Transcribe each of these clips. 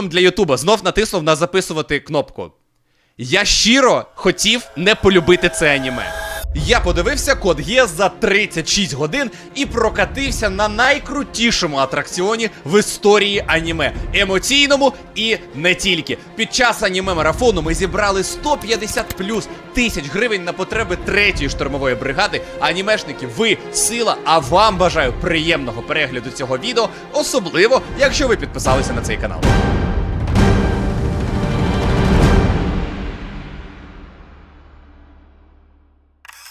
скриптом для Ютуба. Знов натиснув на записувати кнопку. Я щиро хотів не полюбити це аніме. Я подивився код Гіас за 36 годин і прокатився на найкрутішому атракціоні в історії аніме. Емоційному і не тільки. Під час аніме марафону ми зібрали 150 плюс тисяч гривень на потреби третьої штурмової бригади. Анімешники, ви сила, а вам бажаю приємного перегляду цього відео, особливо якщо ви підписалися на цей канал.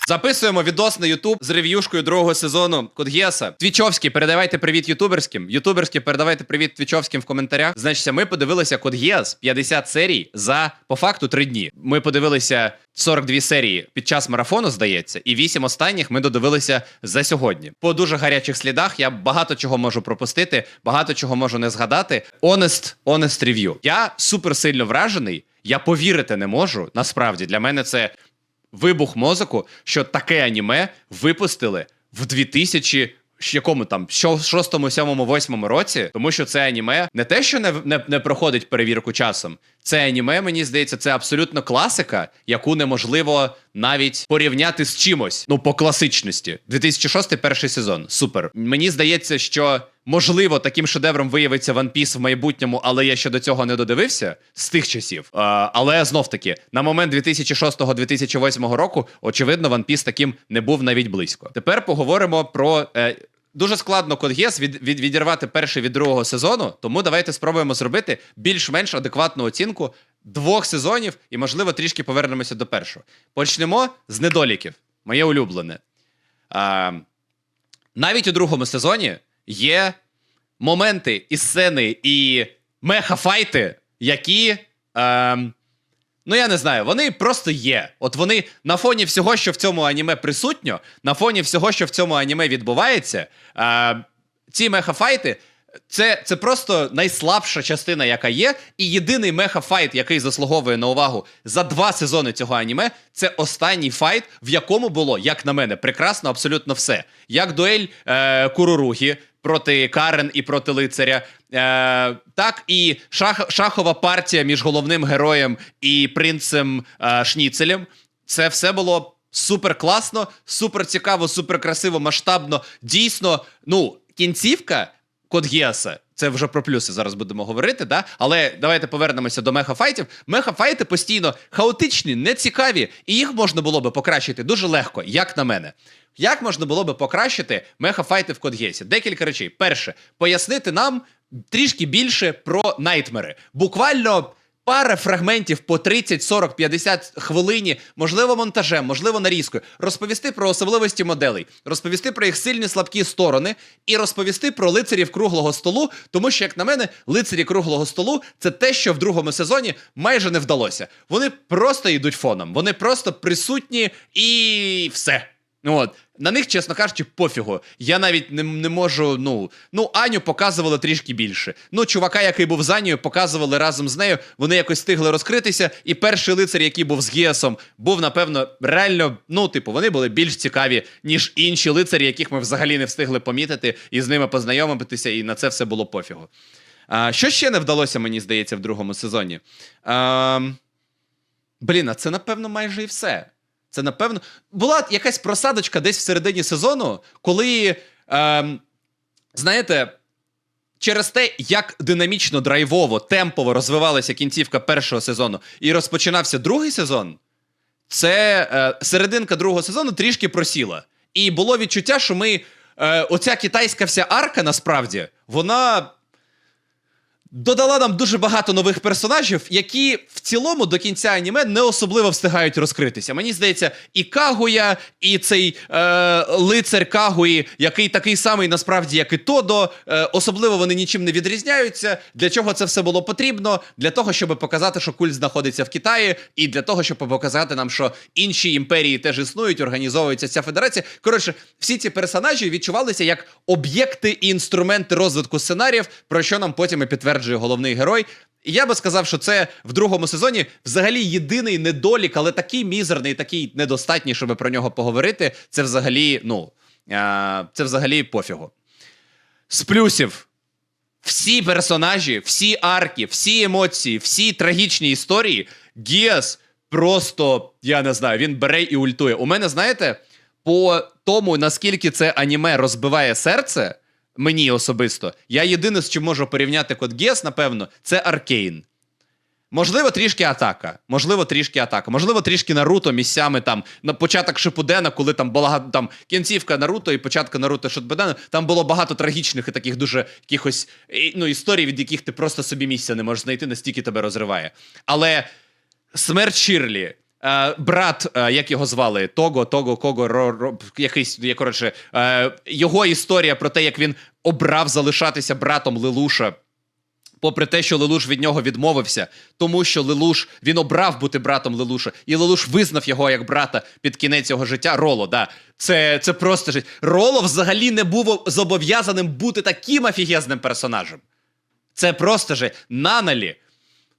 Записуємо відос на Ютуб з рев'юшкою другого сезону Кодгєса. Твічовський, передавайте привіт ютуберським. Ютуберські, передавайте привіт твічовським в коментарях. Значить, ми подивилися Кодгєс 50 серій за по факту 3 дні. Ми подивилися 42 серії під час марафону, здається, і 8 останніх ми додивилися за сьогодні. По дуже гарячих слідах я багато чого можу пропустити, багато чого можу не згадати. Honest, honest review. Я супер сильно вражений. Я повірити не можу. Насправді для мене це вибух мозоку, що таке аніме випустили в 2000 ж якому там 6, 7, 8 році, тому що це аніме не те, що не, не, не проходить перевірку часом. Це аніме, мені здається, це абсолютно класика, яку неможливо навіть порівняти з чимось. Ну, по класичності. 2006 перший сезон. Супер. Мені здається, що можливо таким шедевром виявиться One Piece в майбутньому, але я ще до цього не додивився з тих часів. А, але знов таки, на момент 2006-2008 року, очевидно, One Piece таким не був навіть близько. Тепер поговоримо про. Е, Дуже складно Кодгєс від, від, відірвати перший від другого сезону, тому давайте спробуємо зробити більш-менш адекватну оцінку двох сезонів і, можливо, трішки повернемося до першого. Почнемо з недоліків. Моє улюблене. А, навіть у другому сезоні є моменти і сцени, і меха-файти, які. Ем, Ну, я не знаю, вони просто є. От вони на фоні всього, що в цьому аніме присутньо, на фоні всього, що в цьому аніме відбувається, е, ці мехафайти. Це це просто найслабша частина, яка є. І єдиний меха-файт, який заслуговує на увагу за два сезони цього аніме, це останній файт, в якому було, як на мене, прекрасно абсолютно все. Як дуель е, Куруругі проти Карен і проти лицаря, е, так і шах, шахова партія між головним героєм і принцем е, Шніцелем. Це все було супер класно, супер цікаво, супер красиво, масштабно. Дійсно, ну, кінцівка. Код Гіаса. Це вже про плюси зараз будемо говорити, да? але давайте повернемося до мехафайтів. Мехафайти постійно хаотичні, нецікаві, і їх можна було би покращити дуже легко, як на мене. Як можна було би покращити мехафайти в Кодгєсі? Декілька речей. Перше, пояснити нам трішки більше про найтмери. Буквально пара фрагментів по 30, 40, 50 хвилині, можливо, монтажем, можливо, нарізкою, розповісти про особливості моделей, розповісти про їх сильні слабкі сторони і розповісти про лицарів круглого столу, тому що, як на мене, лицарі круглого столу це те, що в другому сезоні майже не вдалося. Вони просто йдуть фоном, вони просто присутні і все. Ну от на них, чесно кажучи, пофігу. Я навіть не не можу. Ну ну Аню показували трішки більше. Ну, чувака, який був з Анією, показували разом з нею. Вони якось встигли розкритися. І перший лицар, який був з Гіасом, був напевно реально. Ну, типу, вони були більш цікаві, ніж інші лицарі, яких ми взагалі не встигли помітити і з ними познайомитися. І на це все було пофігу. А, Що ще не вдалося, мені здається, в другому сезоні? А, Блін, а це напевно майже і все. Це напевно була якась просадочка десь в середині сезону, коли, ем, знаєте, через те, як динамічно, драйвово, темпово розвивалася кінцівка першого сезону і розпочинався другий сезон, це е, серединка другого сезону трішки просіла. І було відчуття, що ми. Е, оця китайська вся арка насправді, вона додала нам дуже багато нових персонажів, які в цілому до кінця аніме не особливо встигають розкритися. Мені здається, і Кагуя, і цей е, лицар Кагуї, який такий самий насправді, як і Тодо, е, особливо вони нічим не відрізняються. Для чого це все було потрібно? Для того, щоб показати, що культ знаходиться в Китаї, і для того, щоб показати нам, що інші імперії теж існують, організовується ця федерація. Коротше, всі ці персонажі відчувалися як об'єкти і інструменти розвитку сценаріїв, про що нам потім і підтверджує головний герой. І я би сказав, що це в другому сезоні взагалі єдиний недолік, але такий мізерний, такий недостатній, щоб про нього поговорити. Це взагалі, ну, це взагалі пофігу. З плюсів. всі персонажі, всі арки, всі емоції, всі трагічні історії, Гіас просто, я не знаю, він бере і ультує. У мене, знаєте, по тому, наскільки це аніме розбиває серце, мені особисто, я єдине, з чим можу порівняти Код Гіас, напевно, це Аркейн. Можливо, трішки атака. Можливо, трішки атака. Можливо, трішки Наруто місцями там на початок Шипудена, коли там була там кінцівка Наруто і початка Наруто Шипудена, там було багато трагічних і таких дуже якихось ну, історій, від яких ти просто собі місця не можеш знайти, настільки тебе розриває. Але смерть Ширлі. Е, брат, е, як його звали, Того, Того, Кого, Ро, Ро, якийсь, коротше, е, його історія про те, як він обрав залишатися братом Лилуша попри те, що Лелуш від нього відмовився, тому що Лелуш він обрав бути братом Лелуша, і Лелуш визнав його як брата під кінець його життя. Роло, да. Це, це просто життя. Роло взагалі не був зобов'язаним бути таким офігезним персонажем. Це просто же Наналі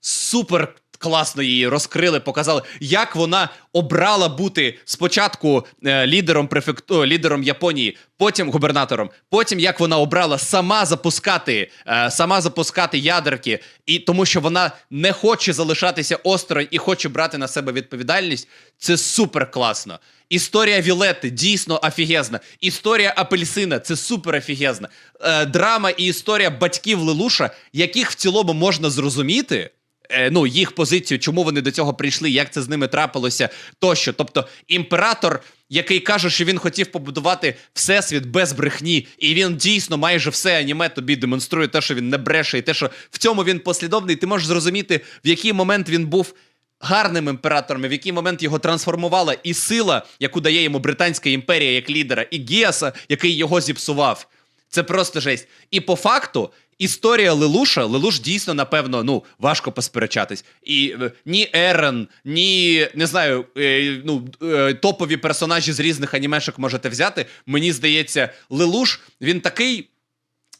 супер класно її розкрили, показали, як вона обрала бути спочатку е, лідером префекту, лідером Японії, потім губернатором, потім як вона обрала сама запускати, е, сама запускати ядерки, і тому що вона не хоче залишатися осторонь і хоче брати на себе відповідальність. Це супер класно. Історія Вілети дійсно офігезна. Історія апельсина це супер офігезна. Е, драма і історія батьків Лелуша, яких в цілому можна зрозуміти. Е, Ну, їх позицію, чому вони до цього прийшли, як це з ними трапилося, тощо. Тобто, імператор, який каже, що він хотів побудувати всесвіт без брехні, і він дійсно майже все аніме тобі демонструє те, що він не бреше, і те, що в цьому він послідовний. Ти можеш зрозуміти, в який момент він був гарним імператором, в який момент його трансформувала і сила, яку дає йому Британська імперія як лідера, і Гіаса, який його зіпсував. Це просто жесть. І по факту. Історія Лелуша, Лелуш дійсно, напевно, ну, важко посперечатись. І е, ні Ерен, ні, не знаю, е, ну, е, топові персонажі з різних анімешок можете взяти. Мені здається, Лелуш, він такий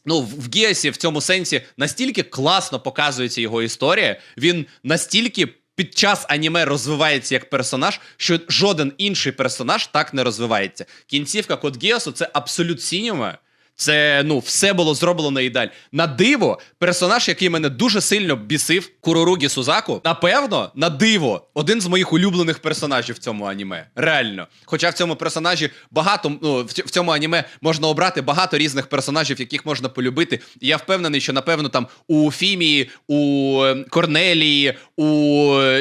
Ну, в Гіасі в цьому сенсі настільки класно показується його історія, він настільки під час аніме розвивається як персонаж, що жоден інший персонаж так не розвивається. Кінцівка Код Гіасу це абсолют сіньома. Це ну все було зроблено ідеаль. На диво, персонаж, який мене дуже сильно бісив, Куроругі Сузаку, напевно, на диво, один з моїх улюблених персонажів в цьому аніме. Реально. Хоча в цьому персонажі багато, ну в ць- в цьому аніме можна обрати багато різних персонажів, яких можна полюбити. І я впевнений, що напевно там у Фімії, у е, Корнелії, у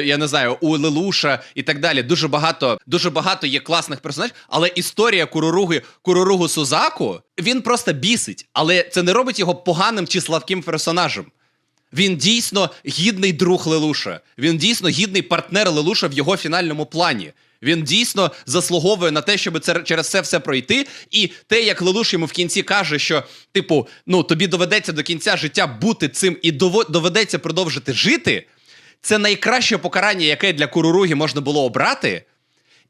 я не знаю, у Лелуша і так далі. Дуже багато, дуже багато є класних персонажів, але історія Куроруги, Куроругу Сузаку, він просто бісить, але це не робить його поганим чи слабким персонажем. Він дійсно гідний друг Лелуша. Він дійсно гідний партнер Лелуша в його фінальному плані. Він дійсно заслуговує на те, щоб це через це все пройти. І те, як Лелуш йому в кінці каже, що, типу, ну тобі доведеться до кінця життя бути цим і доведеться продовжити жити. Це найкраще покарання, яке для Куруруги можна було обрати.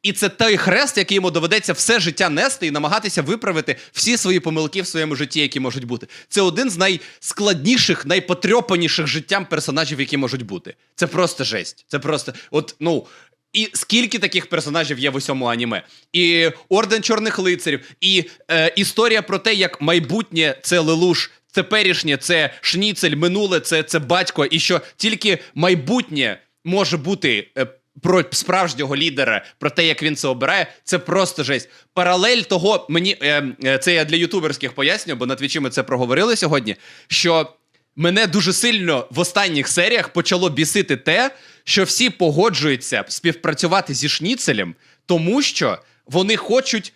І це той хрест, який йому доведеться все життя нести і намагатися виправити всі свої помилки в своєму житті, які можуть бути. Це один з найскладніших, найпотрьопаніших життям персонажів, які можуть бути. Це просто жесть. Це просто, от, ну. І скільки таких персонажів є в усьому аніме? І Орден Чорних лицарів, і е, історія про те, як майбутнє це Лелуш, теперішнє це шніцель, минуле це, це батько, і що тільки майбутнє може бути е, про справжнього лідера, про те, як він це обирає, це просто жесть. Паралель того, мені е, е, це я для ютуберських поясню, бо на твічі ми це проговорили сьогодні. Що мене дуже сильно в останніх серіях почало бісити те, що всі погоджуються співпрацювати зі шніцелем, тому що вони хочуть.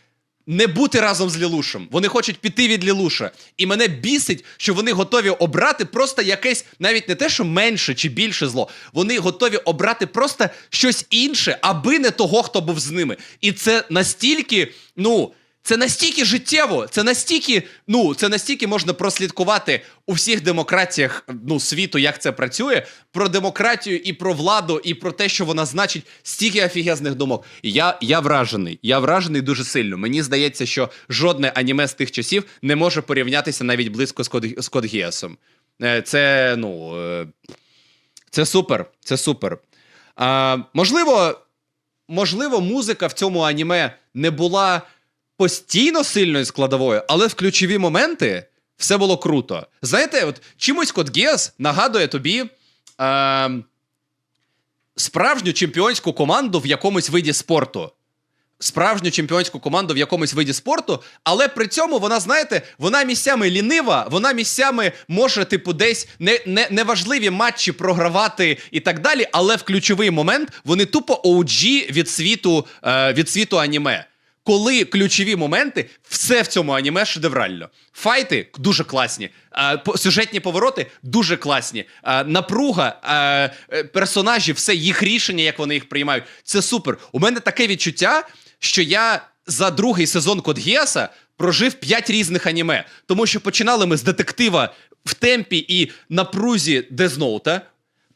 Не бути разом з Лілушем. Вони хочуть піти від Лілуша. І мене бісить, що вони готові обрати просто якесь, навіть не те, що менше чи більше зло. Вони готові обрати просто щось інше, аби не того, хто був з ними. І це настільки, ну. Це настільки життєво, це настільки, ну це настільки можна прослідкувати у всіх демократіях ну, світу, як це працює, про демократію і про владу, і про те, що вона значить стільки офігезних думок. Я, я вражений. Я вражений дуже сильно. Мені здається, що жодне аніме з тих часів не може порівнятися навіть близько з Код, з Код Гіасом. Е, Це ну е, це супер. Це супер. А, можливо, можливо, музика в цьому аніме не була постійно сильною складовою, але в ключові моменти Все було круто. Знаєте, от чимось Код Гіас нагадує тобі. Е, справжню чемпіонську команду в якомусь виді спорту. Справжню чемпіонську команду в якомусь виді спорту, але при цьому вона, знаєте, вона місцями лінива, вона місцями може, типу, десь не, не, неважливі матчі програвати і так далі, але в ключовий момент вони тупо OG від світу, е, від світу аніме. Коли ключові моменти, все в цьому аніме шедеврально. Файти дуже класні, сюжетні повороти дуже класні. напруга, е, персонажі, все їх рішення, як вони їх приймають. Це супер. У мене таке відчуття, що я за другий сезон Код Гіаса прожив п'ять різних аніме. Тому що починали ми з детектива в темпі і напрузі Дезноута.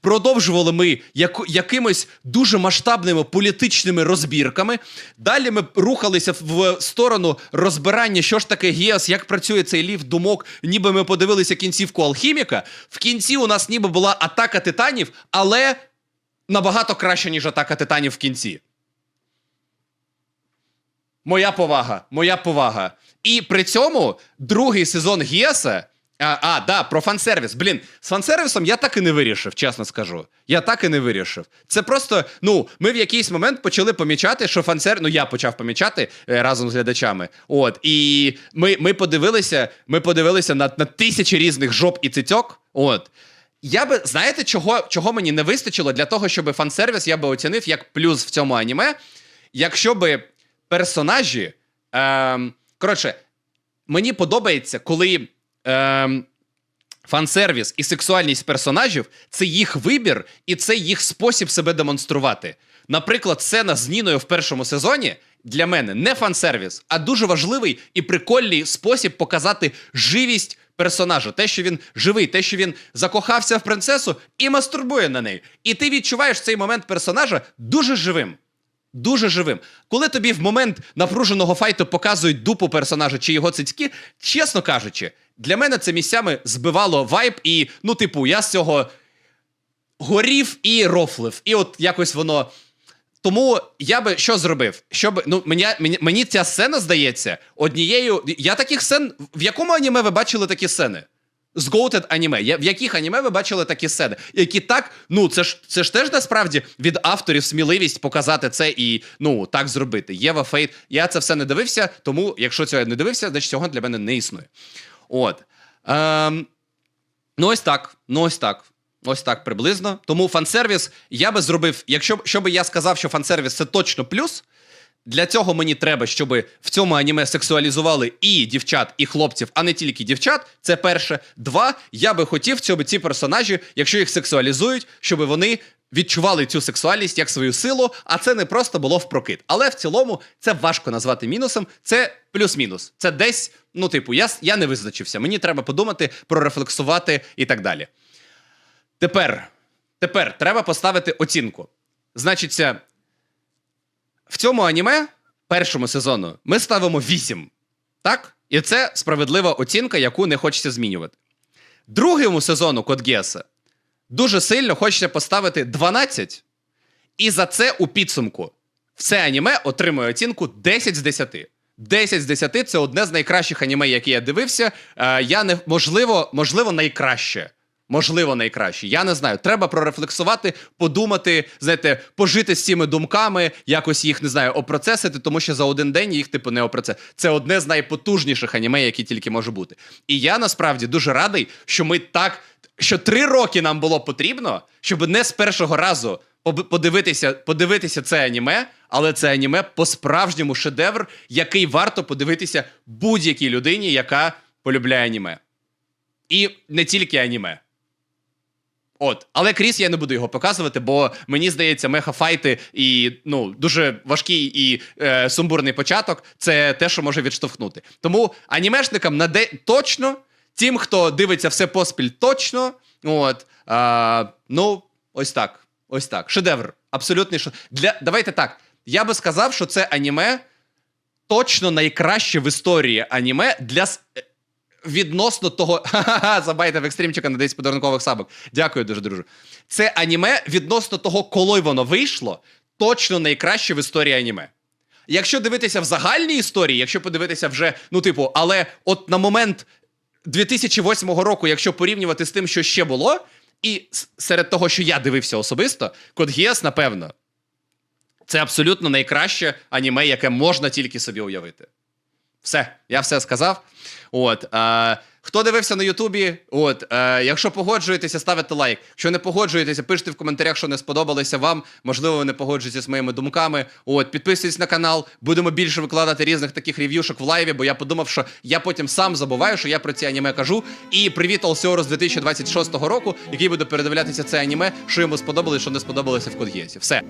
Продовжували ми яку, якимось дуже масштабними політичними розбірками. Далі ми рухалися в, в сторону розбирання, що ж таке ГЕС, як працює цей ліфт думок. Ніби ми подивилися кінцівку алхіміка. В кінці у нас ніби була атака титанів, але набагато краще, ніж атака титанів в кінці. Моя повага, моя повага. І при цьому другий сезон Гіаса. А, а, да, про фан-сервіс. Блін, з фан-сервісом я так і не вирішив, чесно скажу. Я так і не вирішив. Це просто, ну, ми в якийсь момент почали помічати, що фан-сервіс, ну я почав помічати е, разом з глядачами. От, і ми, ми подивилися, ми подивилися на, на тисячі різних жоп і цицьок. От. Я би, знаєте, чого, чого мені не вистачило для того, щоб фан-сервіс я би оцінив як плюс в цьому аніме, якщо би персонажі. Ем, коротше, мені подобається, коли ем, фан-сервіс і сексуальність персонажів це їх вибір і це їх спосіб себе демонструвати. Наприклад, сцена з Ніною в першому сезоні для мене не фан-сервіс, а дуже важливий і прикольний спосіб показати живість персонажа. Те, що він живий, те, що він закохався в принцесу і мастурбує на неї. І ти відчуваєш цей момент персонажа дуже живим. Дуже живим. Коли тобі в момент напруженого файту показують дупу персонажа чи його цицьки, чесно кажучи, для мене це місцями збивало вайб, і, ну, типу, я з цього горів і рофлив. І от якось воно. Тому я би що зробив? Щоб ну мені, мені, мені ця сцена здається однією. Я таких сцен. В якому аніме ви бачили такі сцени? З Goated аніме. В яких аніме ви бачили такі сцени? Які так, ну це ж це ж теж насправді від авторів сміливість показати це і ну так зробити. Єва Фейт. Я це все не дивився, тому якщо цього не дивився, значить цього для мене не існує. От. Ем, ну, ось так. Ну, ось так. Ось так приблизно. Тому фан-сервіс я би зробив, якщо б що би я сказав, що фан-сервіс це точно плюс. Для цього мені треба, щоб в цьому аніме сексуалізували і дівчат, і хлопців, а не тільки дівчат. Це перше. Два. Я би хотів, щоб ці персонажі, якщо їх сексуалізують, щоб вони відчували цю сексуальність як свою силу, а це не просто було впрокид. Але в цілому це важко назвати мінусом. Це плюс-мінус. Це десь, ну, типу, я, я не визначився. Мені треба подумати, прорефлексувати і так далі. Тепер, тепер треба поставити оцінку. Значиться, в цьому аніме першому сезону ми ставимо 8. Так? І це справедлива оцінка, яку не хочеться змінювати. Другому сезону Код Геса дуже сильно хочеться поставити 12. І за це у підсумку все аніме отримує оцінку 10 з 10. 10 з 10 це одне з найкращих аніме, які я дивився. Е, я не можливо, можливо, найкраще. Можливо, найкраще. Я не знаю. Треба прорефлексувати, подумати, знаєте, пожити з цими думками, якось їх не знаю, опроцесити, тому що за один день їх типу не опроце. Це одне з найпотужніших аніме, які тільки може бути. І я насправді дуже радий, що ми так, що три роки нам було потрібно, щоб не з першого разу подивитися, подивитися це аніме, але це аніме по-справжньому шедевр, який варто подивитися будь-якій людині, яка полюбляє аніме. І не тільки аніме. От, але Кріс я не буду його показувати, бо мені здається, меха-файти і ну дуже важкий і е, сумбурний початок це те, що може відштовхнути. Тому анімешникам на де точно, тим, хто дивиться все поспіль, точно. От а, ну, ось так. Ось так. Шедевр. Абсолютний шедевр. Для давайте так. Я би сказав, що це аніме точно найкраще в історії аніме для е, відносно того. Ха-ха-ха, забайте в екстрімчика на 10 подарункових сабок. Дякую дуже, друже. Це аніме відносно того, коли воно вийшло, точно найкраще в історії аніме. Якщо дивитися в загальній історії, якщо подивитися вже, ну, типу, але от на момент 2008 року, якщо порівнювати з тим, що ще було, і серед того, що я дивився особисто, Код Гіас, напевно, це абсолютно найкраще аніме, яке можна тільки собі уявити. Все, я все сказав. От, е, хто дивився на Ютубі, от, е, якщо погоджуєтеся, ставите лайк. Якщо не погоджуєтеся, пишіть в коментарях, що не сподобалося вам. Можливо, ви не погоджуєтеся з моїми думками. От, підписуйтесь на канал, будемо більше викладати різних таких рев'юшок в лайві, бо я подумав, що я потім сам забуваю, що я про ці аніме кажу. І привіт Алсіору з 2026 року, який буде передивлятися це аніме, що йому сподобалось, що не сподобалося в Кодгєсі. Все.